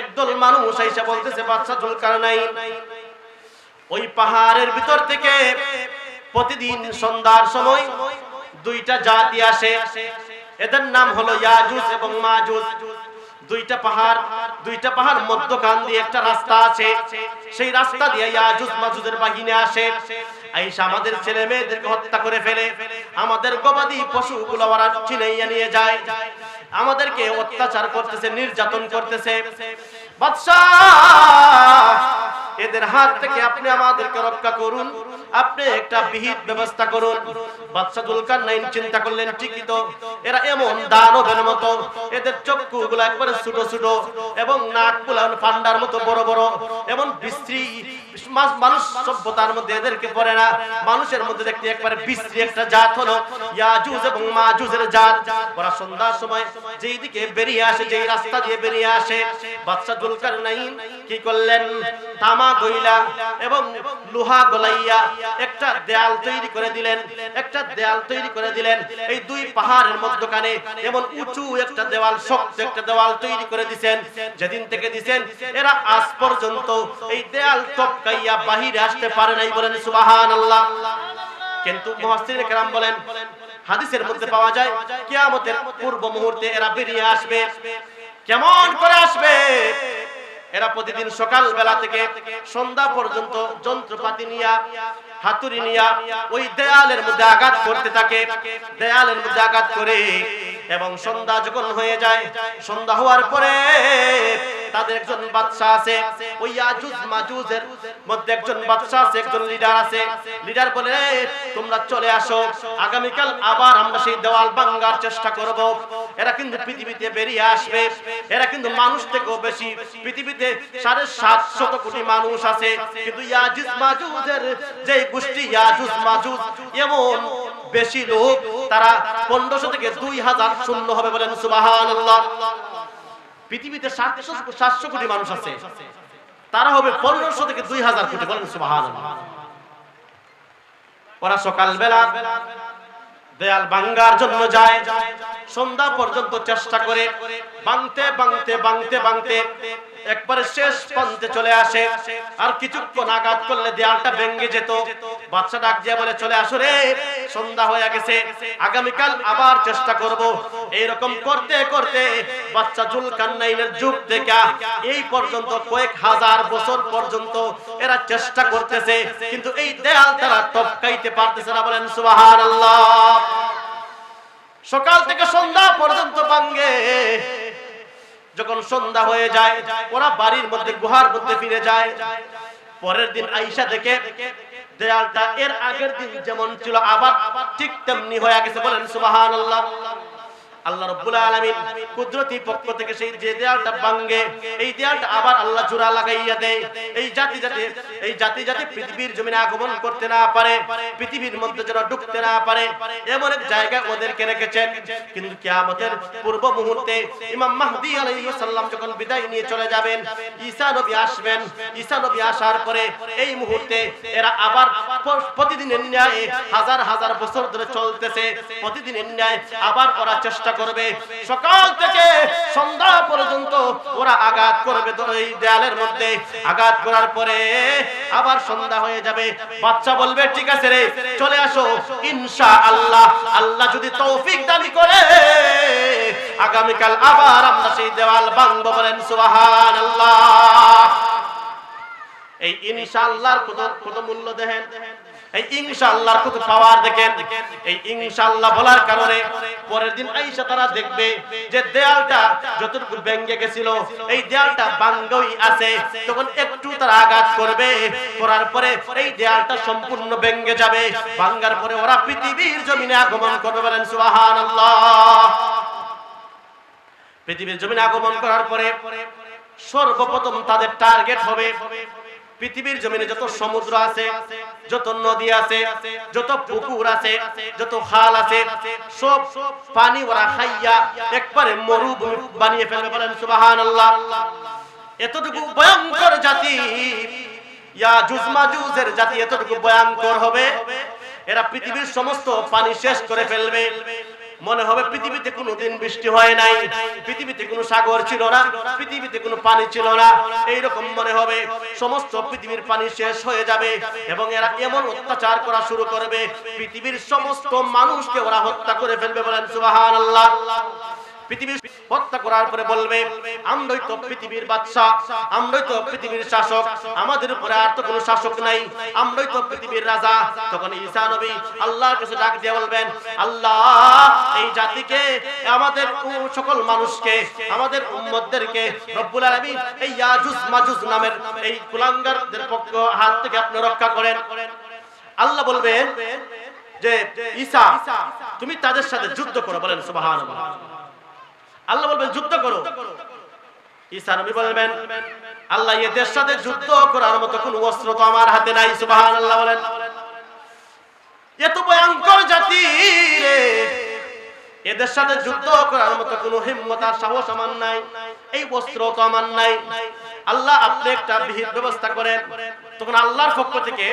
একদল মানুষ এসে বলতেছে, বাচ্চা জুলকারনাইন ওই পাহাড়ের ভিতর থেকে প্রতিদিন সন্ধ্যার সময় দুইটা জাতি আসে। এদের নাম হলো ইয়াজুজ এবং মাজুজ দুইটা পাহাড় দুইটা পাহাড় মধ্যখান দিয়ে একটা রাস্তা আছে। সেই রাস্তা দিয়ে ইয়াজুজ মাজুজের বাহিনী আসে। আইসা আমাদের ছেলে মেয়েদেরকে হত্যা করে ফেলে। আমাদের গবাদি পশুগুলো ওরা চিনাইয়া নিয়ে যায়। আমাদেরকে অত্যাচার করতেছে নির্যাতন করতেছে। এদের হাত থেকে আপনি আমাদেরকে রক্ষা করুন। আপনি একটা বিহিত ব্যবস্থা করুন। বাদশা দুলকার নাইন চিন্তা করলেন ঠিকই তো এরা এমন দানবের মতো। এদের চক্ষু গুলো একবারে ছোট ছোট এবং নাকগুলো পান্ডার মতো বড় বড়। এমন বিশ্রী মানুষ সভ্যতার মধ্যে এদেরকে পড়ে না। মানুষের মধ্যে দেখতে একবারে বিশ্রী একটা জাত হলো। ইয়াজুজ এবং মাজুজের জাত। ওরা সন্ধ্যার সময় যেই দিকে বেরিয়ে আসে, যেই রাস্তা দিয়ে বেরিয়ে আসে বাচ্চা জুলকার নাইন কি করলেন? তামা গইলা এবং লোহা গলাইয়া একটা দেয়াল তৈরি করে দিলেন, একটা দেয়াল তৈরি করে দিলেন। এই দুই পাহাড়ের মধ্যখানে এমন উঁচু একটা দেওয়াল, শক্ত একটা দেওয়াল তৈরি করে দিছেন। যেদিন থেকে দিছেন, এরা আজ পর্যন্ত এই দেয়াল টপকাইয়া বাহিরে আসতে পারে নাই বলেন সুবহানাল্লাহ। কিন্তু মুহাসসির কেরাম বলেন, হাদিসের মধ্যে পাওয়া যায়, কিয়ামতের পূর্ব মুহূর্তে এরা বেরিয়ে আসবে। কেমন করে আসবে? এরা প্রতিদিন সকাল বেলা থেকে সন্ধ্যা পর্যন্ত যন্ত্রপাতি নিয়া, হাতুড়ি নিয়া ওই দেয়ালের মধ্যে আঘাত করতে থাকে। দেয়ালের মধ্যে আঘাত করে এবং সন্ধ্যা যখন হয়ে যায়, সন্ধ্যা হওয়ার পরে তাদের একজন বাদশা আছে। ওই ইয়াজুজ মাজুজের মধ্যে একজন বাদশা আছে, একজন লিডার আছে। লিডার বলে তোমরা চলে আসো। আগামীকাল আবার আমরা সেই দেওয়াল ভাঙার চেষ্টা করব। এরা কিন্তু পৃথিবীতে বেরিয়ে আসবে। এরা কিন্তু মানুষ থেকেও বেশি। পৃথিবীতে সাড়ে সাতশত কোটি মানুষ আছে। কিন্তু ইয়াজুজ মাজুজের যে গোষ্ঠী, ইয়াজুজ মাজুজ, এমন বেশি লোক, তারা পনেরোশো থেকে দুই হাজার শূন্য হবে বলেন সুবাহান পৃথিবীতে সাতশো সাতশো কোটি মানুষ আছে। তারা হবে পনেরোশো থেকে দুই হাজার কোটি, বলেন ওরা সকালবেলা দেয়াল ভাঙ্গার জন্য যায়, সন্ধ্যা পর্যন্ত চেষ্টা করে বাংতে বাংতে বাংতে ভাঙতে একবারে শেষ প্রান্তে চলে আসে। আর কিছুক্ষণ আঘাত করলে দেয়ালটা ভেঙে যেত। বাচ্চা ডাক দিয়ে বলে, চলে আসো রে, সন্ধ্যা হয়ে গেছে। আগামীকাল আবার চেষ্টা করব। এইরকম করতে করতে বাচ্চা জুলকান্নাইনের যুগ থেকে এই পর্যন্ত কয়েক হাজার বছর পর্যন্ত এরা চেষ্টা করতেছে, কিন্তু এই দেয়াল তারা টপকাইতে পারতেছে না। বলেন, সুবহানাল্লাহ। সকাল থেকে সন্ধ্যা পর্যন্ত ভাঙ্গে যখন সন্ধ্যা হয়ে যায়, ওরা বাড়ির মধ্যে, গুহার মধ্যে ফিরে যায়। পরের দিন আইসা দেখে দেয়ালটা এর আগের দিন যেমন ছিল, আবার ঠিক তেমনি হয়ে গেছে। বলেন সুবাহ আল্লাহ রব্বুল আলামিন কুদরতি পক্ষ থেকে সেই যে দেয়ালটা ভাঙে, এই দেয়ালটা আবার আল্লাহ জোড়া লাগাইয়া দেয়। এই জাতি জাতি এই জাতি জাতি পৃথিবীর জমিনে আগমন করতে না পারে, পৃথিবীর মধ্যে যেন ঢুকতে না পারে, এমন এক জায়গা ওদেরকে রেখেছেন। কিন্তু কিয়ামতের পূর্ব মুহূর্তে ইমাম মাহদি আলাইহিস সালাম যখন বিদায় নিয়ে চলে যাবেন, ঈসা নবী আসবেন। ঈসা নবী আসার পরে এই মুহূর্তে এরা আবার প্রতিদিনের ন্যায় হাজার হাজার বছর ধরে চলতেছে। প্রতিদিনের ন্যায় আবার ওরা চেষ্টা করবে। সকাল থেকে সন্ধ্যা পর্যন্ত ওরা আঘাত করবে এই দেয়ালের মধ্যে। আঘাত করার পরে আবার সন্ধ্যা হয়ে যাবে। বাচ্চা বলবে, ঠিক আছে রে, চলে আসো। ইনশা আল্লাহ আল্লাহ যদি তৌফিক দানি করে, আগামীকাল আবার আমরা সেই দেওয়াল ভাঙবো বলেন, সুবহানাল্লাহ। এই ইনশাআল্লাহর কত কত মূল্য দেখেন? এই ইনশাআল্লাহর কত পাওয়ার দেখেন, এই ইনশাআল্লাহ বলার কারণে পরের দিন আইসা তারা দেখবে যে দেয়ালটা যতটুকু ভেঙে এই দেয়ালটা আছে। তখন একটু আঘাত করবে, করার পরে এই দেয়ালটা সম্পূর্ণ ভেঙে যাবে। পরে ওরা পৃথিবীর জমিনে আগমন করবে বলেন, সুবহানাল্লাহ। পৃথিবীর জমিনে আগমন করার পরে সর্বপ্রথম তাদের টার্গেট হবে পৃথিবীর জমিনে যত সমুদ্র আছে, যত নদী আছে, যত পুকুর আছে, যত খাল আছে, সব পানি ওরা খাইয়া একবারে মরুভূমি বানিয়ে ফেলবে বলেন সুবহানাল্লাহ। এতটুকু ভয়ঙ্কর জাতি, ইয়া জুজমাজুজের জাতি এতটুকু ভয়ঙ্কর হবে। এরা পৃথিবীর সমস্ত পানি শেষ করে ফেলবে। মনে হবে পৃথিবীতে কোনোদিন বৃষ্টি হয় নাই। পৃথিবীতে কোনো সাগর ছিল না, পৃথিবীতে কোনো পানি ছিল না। এইরকম মনে হবে, সমস্ত পৃথিবীর পানি শেষ হয়ে যাবে এবং এরা এমন অত্যাচার করা শুরু করবে। পৃথিবীর সমস্ত মানুষকে ওরা হত্যা করে ফেলবে বলেন সুবহানাল্লাহ। পৃথিবী হত্যা করার পরে বলবে, আমরাই তো পৃথিবীর বাদশা, আমরাই তো পৃথিবীর শাসক, আমাদের উপরে আর তো কোনো শাসক নাই, আমরাই তো পৃথিবীর রাজা। তখন ঈসা নবী আল্লাহর কাছে ডাক দিয়ে বলবেন, আল্লাহ, এই জাতিকে, আমাদের সকল মানুষকে, আমাদের উম্মতদেরকে রব্বুল আলামিন এই ইয়াজুজ মাজুজ নামের এই কুলাঙ্গারদের পক্ষ হাত থেকে আপনি রক্ষা করেন। আল্লাহ বলবেন যে, ঈসা, তুমি তাদের সাথে যুদ্ধ করো, বলেন সুবহানাল্লাহ। আল্লাহ বলবেন, যুদ্ধ করো। ঈসা নবী বলবেন, আল্লাহ এদের সাথে যুদ্ধ করার মতো কোন অস্ত্র তো আমার হাতে নাই, সুবহানাল্লাহ বলেন। এত ভয়ঙ্কর জাতি এদের সাথে যুদ্ধ করার মতো কোনো হিম্মত আর সাহস আমার নাই, এই অস্ত্র তো আমার নাই। আল্লাহ আপনি একটা বিহিত ব্যবস্থা করেন তখন আল্লাহর পক্ষ থেকে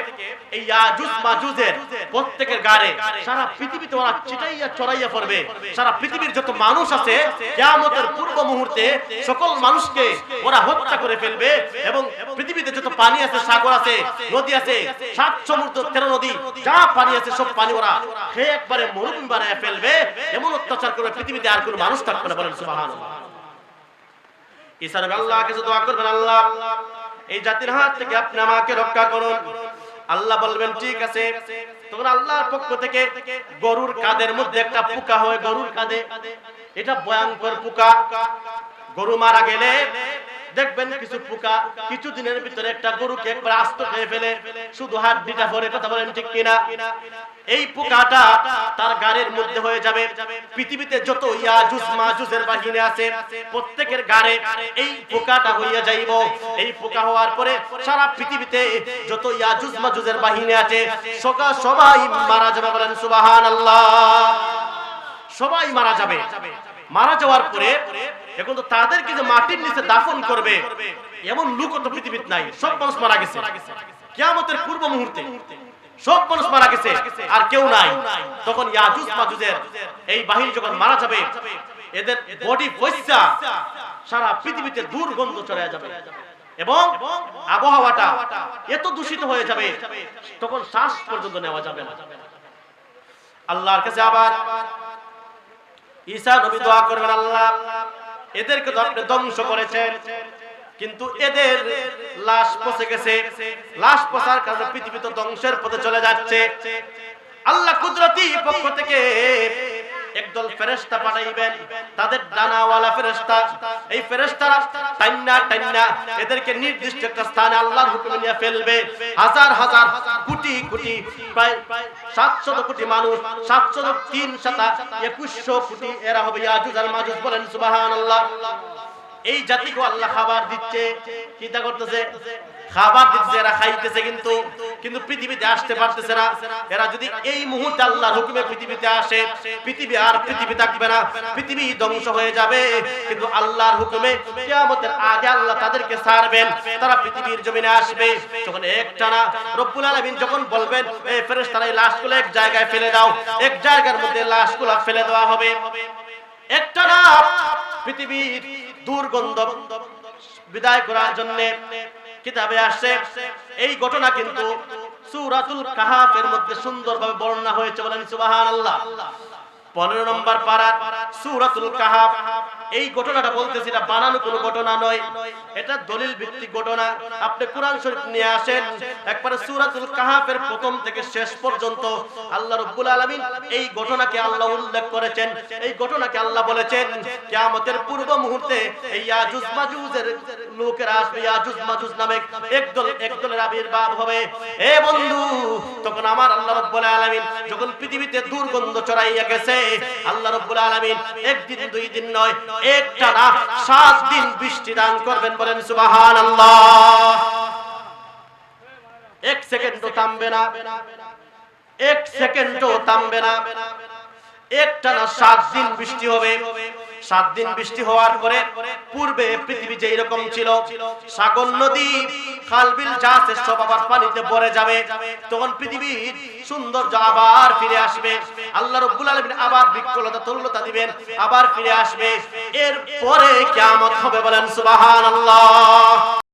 এই ইয়াজুজ মাজুজের প্রত্যেকের গাড়ে সারা পৃথিবীতে ওরা চিটাইয়া চড়াইয়া পড়বে। সারা পৃথিবীর যত মানুষ আছে, কিয়ামতের পূর্ব মুহূর্তে সকল মানুষকে ওরা হত্যা করে ফেলবে এবং পৃথিবীতে যত পানি আছে, সাগর আছে, নদী আছে, সাত সমুদ্র, তেরো নদী, যা পানি আছে, সব পানি ওরা খেয়ে একবারে মরুভূমি বানায় ফেলবে। এমন অত্যাচার করবে, পৃথিবীতে আর কোনো মানুষ থাকবে না বলেন নবী আল্লাহর কাছে দোয়া করবেন, আল্লাহ এই জাতির হাত থেকে আপনি আমাকে রক্ষা করুন। আল্লাহ বলবেন, ঠিক আছে। তখন আল্লাহর পক্ষ থেকে গরুর কাদের মধ্যে একটা পোকা হয়, গরুর কাঁধে। এটা ভয়ঙ্কর পোকা। গরু মারা গেলে দেখবেন কিছু পোকা কিছু দিনের ভিতরে একটা গরুকে একবার আস্ত খেয়ে ফেলে। শুধু হাত দিটা ভরে কথা বলেন ঠিক কিনা? এই পোকাটা তার গাড়ির মধ্যে হয়ে যাবে। পৃথিবীতে যত ইয়াজুজ মাজুজের বাহিনী আছে, প্রত্যেকের গাড়ে এই পোকাটা হইয়া যাইব। এই পোকা হওয়ার পরে সারা পৃথিবীতে যত ইয়াজুজ মাজুজের বাহিনী আছে, সকা, সবাই মারা যাবে বলেন সুবহানাল্লাহ। সবাই মারা যাবে। মারা যাওয়ার পরে এখন তো তাদেরকে যে মাটির নিচে দাফন করবে, এমন লোক তো পৃথিবীতে নাই। সব মানুষ মারা গেছে। কিয়ামতের পূর্ব মুহূর্তে সব মানুষ মারা গেছে, আর কেউ নাই। তখন ইয়াজুজ মাজুজের এই বাহিনী যখন মারা যাবে, এদের বডি পয়সা সারা পৃথিবীতে দুর্গন্ধ চলে যাবে। এবং আবহাওয়াটা এত দূষিত হয়ে যাবে, তখন শ্বাস পর্যন্ত নেওয়া যাবে না। আল্লাহর কাছে আবার ঈসা নবী দোয়া করবেন, আল্লাহ এদেরকে তো আপনি ধ্বংস করেছেন। কিন্তু এদের লাশ পচে গেছে। লাশ পচার কারণে পৃথিবী তো ধ্বংসের পথে চলে যাচ্ছে। আল্লাহ কুদরতি পক্ষ থেকে একদল ফেরেশতা পাঠাইবেন, তাদের ডানাওয়ালা ফেরেশতা। এই ফেরেশতারা টাইন্না টাইন্না এদেরকে নির্দিষ্ট একটা স্থানে আল্লাহর হুকুমে নিয়ে ফেলবে। হাজার হাজার কোটি কোটি, প্রায় সাতশত কোটি মানুষ, সাতশত তিন সাতা একুশশো কোটি এরা হবে ইয়াজুজ আর মাজুজ বলেন, সুবহানাল্লাহ। এই জাতিকে আল্লাহ খাবার দিচ্ছে। চিন্তা করতেছে, খাবার দিচ্ছে এরা খাইতেছে কিন্তু কিন্তু পৃথিবীতে আসতে পারতেছে না। এরা যদি এই মুহূর্তে আল্লাহর হুকুমে পৃথিবীতে আসে, পৃথিবী আর পৃথিবী থাকবে না, পৃথিবী ধ্বংস হয়ে যাবে। কিন্তু আল্লাহর হুকুমে কিয়ামতের আগে আল্লাহ তাদেরকে ছাড়বেন, তারা পৃথিবীর জমিনে আসবে। যখন একটানা রব্বুল আলামিন যখন বলবেন এই ফেরেশতারা, এই লাশগুলো এক জায়গায় ফেলে দাও। এক জায়গার মধ্যে লাশগুলো ফেলে দেওয়া হবে। একটা না পৃথিবীর দুর্গন্ধ বিদায় করার জন্য কিতাবে আসছে। এই ঘটনা কিন্তু সুরাতুল কাহাফের মধ্যে সুন্দরভাবে বর্ণনা হয়েছে বলেন সুবহানাল্লাহ। পনেরো নম্বর পারা, সূরাতুল কাহাফ। এই ঘটনাটা বলতেছি এটা বানানো কোনো ঘটনা নয়। এটা দলিল ভিত্তিক ঘটনা। আপনি কোরআন শরীফ নিয়ে আসেন, একবারে সূরাতুল কাহাফের প্রথম থেকে শেষ পর্যন্ত আল্লাহ রাব্বুল আলামিন এই ঘটনাকে আল্লাহ উল্লেখ করেছেন। এই ঘটনাকে আল্লাহ বলেছেন, কিয়ামতের পূর্ব মুহূর্তে এই ইয়াজুজ মাজুজের লোকেরা আসবে ইয়াজুজ মাজুজ নামে একদল একদলের আবির্ভাব হবে। এ বন্ধু, তখন আমার আল্লাহ রাব্বুল আলামিন যখন পৃথিবীতে দুর্গন্ধ ছড়াইয়া গেছে, আল্লাহ রাব্বুল আলামিন একদিন, দুই দিন নয়, একটা না, সাত দিন বৃষ্টি দান করবেন বলেন সুবহানাল্লাহ। এক সেকেন্ডও থামবে না। এক সেকেন্ডও থামবে না। একটা না, সাত দিন বৃষ্টি হবে। সাত দিন বৃষ্টি হওয়ার পরে পূর্বে পৃথিবী যেই রকম ছিল, সাগর, নদী খালবিল যা শেষ বাবার পানিতে ভরে যাবে। তখন পৃথিবীর সৌন্দর্য আবার ফিরে আসবে। আল্লাহ রব্বুল আলমিন আবার বিকলতা তরুলতা দিবেন, আবার ফিরে আসবে। এর পরে কেমন হবে বলেন সুবহানাল্লাহ।